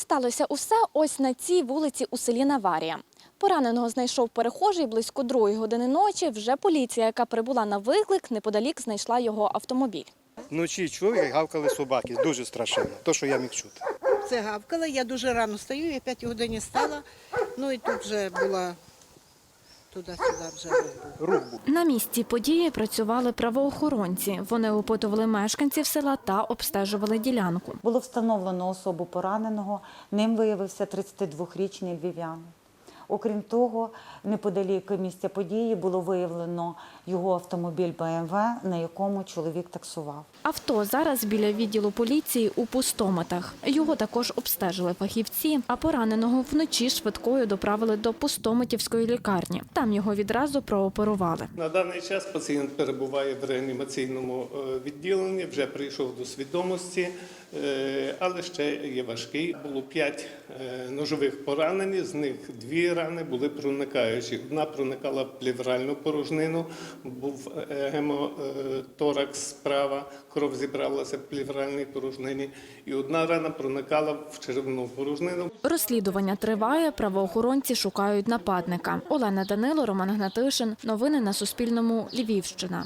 Сталося усе ось на цій вулиці у селі Наварія. Пораненого знайшов перехожий близько другої години ночі. Вже поліція, яка прибула на виклик, неподалік знайшла його автомобіль. Вночі чув, як гавкали собаки. Дуже страшно, То, що я міг чути. Це гавкала, я дуже рано стою, я 5 годині стала, ну і тут вже була туди-сюди вже. Рух був. На місці події працювали правоохоронці. Вони опитували мешканців села та обстежували ділянку. Було встановлено особу пораненого. Ним виявився 32-річний львів'янин. Окрім того, неподалік місця події було виявлено його автомобіль БМВ, на якому чоловік таксував. Авто зараз біля відділу поліції у пустометах. Його також обстежили фахівці, а пораненого вночі швидкою доправили до пустометівської лікарні. Там його відразу прооперували. На даний час пацієнт перебуває в реанімаційному е, відділенні, вже прийшов до свідомості, е, але ще є важкий. Було п'ять е, ножових поранень, з них дві рани були проникаючі. Одна проникала в плевральну порожнину, був е, гемоторакс справа, кров зібралася в плевральній порожнині, і одна рана проникала в черевну порожнину. Розслідування триває. Правоохоронці шукають нападника. Олена Данило, Роман Гнатишин. Новини на Суспільному. Львівщина.